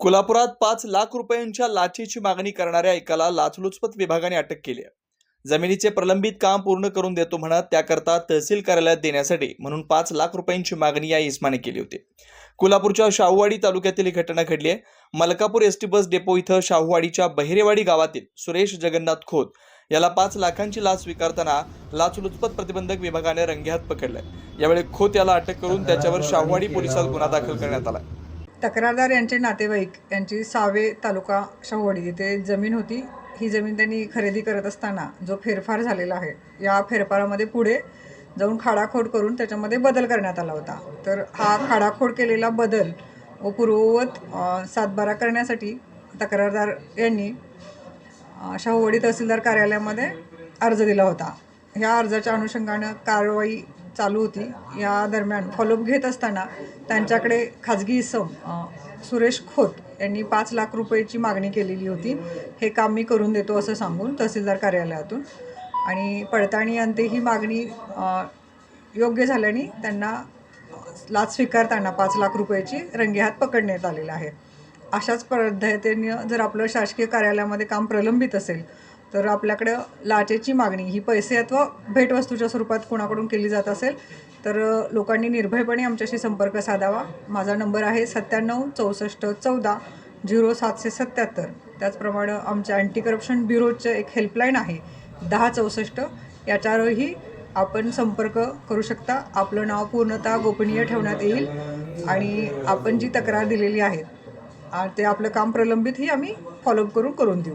कोल्हापुरात पाच लाख रुपयांच्या लाचेची मागणी करणाऱ्या एकाला लाचलुचपत विभागाने अटक केली आहे. जमिनीचे प्रलंबित काम पूर्ण करून देतो म्हणत त्याकरता तहसील कार्यालयात देण्यासाठी म्हणून पाच लाख रुपयांची मागणी या इस्माने केली होती. कोल्हापूरच्या शाहूवाडी तालुक्यातील ही घटना घडली आहे. Malkapur S T bus depot इथं शाहूवाडीच्या बहिरेवाडी गावातील सुरेश जगन्नाथ खोत याला पाच लाखांची लाच स्वीकारताना लाचलुचपत प्रतिबंधक विभागाने रंगेहात पकडलंय. यावेळी खोत याला अटक करून त्याच्यावर शाहूवाडी पोलिसात गुन्हा दाखल करण्यात आला. तक्रारदार यांचे नातेवाईक यांची सावे तालुका शाहूवाडी येथे जमीन होती ही जमीन त्यांनी खरेदी करत असताना जो फेरफार झालेला आहे या फेरफारामध्ये पुढे जाऊन खाडाखोड करून त्याच्यामध्ये बदल करण्यात आला होता. तर हा खाडाखोड केलेला बदल व पूर्ववत सातबारा करण्यासाठी तक्रारदार यांनी शाहूवाडी तहसीलदार कार्यालयामध्ये अर्ज दिला होता. ह्या अर्जाच्या अनुषंगानं कारवाई चालू होती. या दरम्यान फॉलोअप घेत असताना त्यांच्याकडे खाजगी इसम सुरेश खोत यांनी पाच लाख रुपयाची मागणी केलेली होती. हे काम मी करून देतो असं सांगून तहसीलदार कार्यालयातून. आणि पडताळणी अंते ही मागणी योग्य झाल्याने त्यांना लाच स्वीकारताना पाच लाख रुपयाची रंगेहात पकडण्यात आलेला आहे. अशाच पद्धतीने जर आपलं शासकीय कार्यालयामध्ये काम प्रलंबित असेल तर आपल्याकडं लाचेची मागणी ही पैसे अथवा भेटवस्तूच्या स्वरूपात कोणाकडून केली जात असेल तर लोकांनी निर्भयपणे आमच्याशी संपर्क साधावा. माझा नंबर आहे सत्त्याण्णव चौसष्ट चौदा झिरो सातशे सत्त्याहत्तर. त्याचप्रमाणे आमच्या अँटी करप्शन ब्युरोचं एक हेल्पलाईन आहे दहा चौसष्ट. याच्यावरही आपण संपर्क करू शकता. आपलं नाव पूर्णतः गोपनीय ठेवण्यात येईल आणि आपण जी तक्रार दिलेली आहे ते आपलं काम प्रलंबितही आम्ही फॉलोअप करून करून देऊ.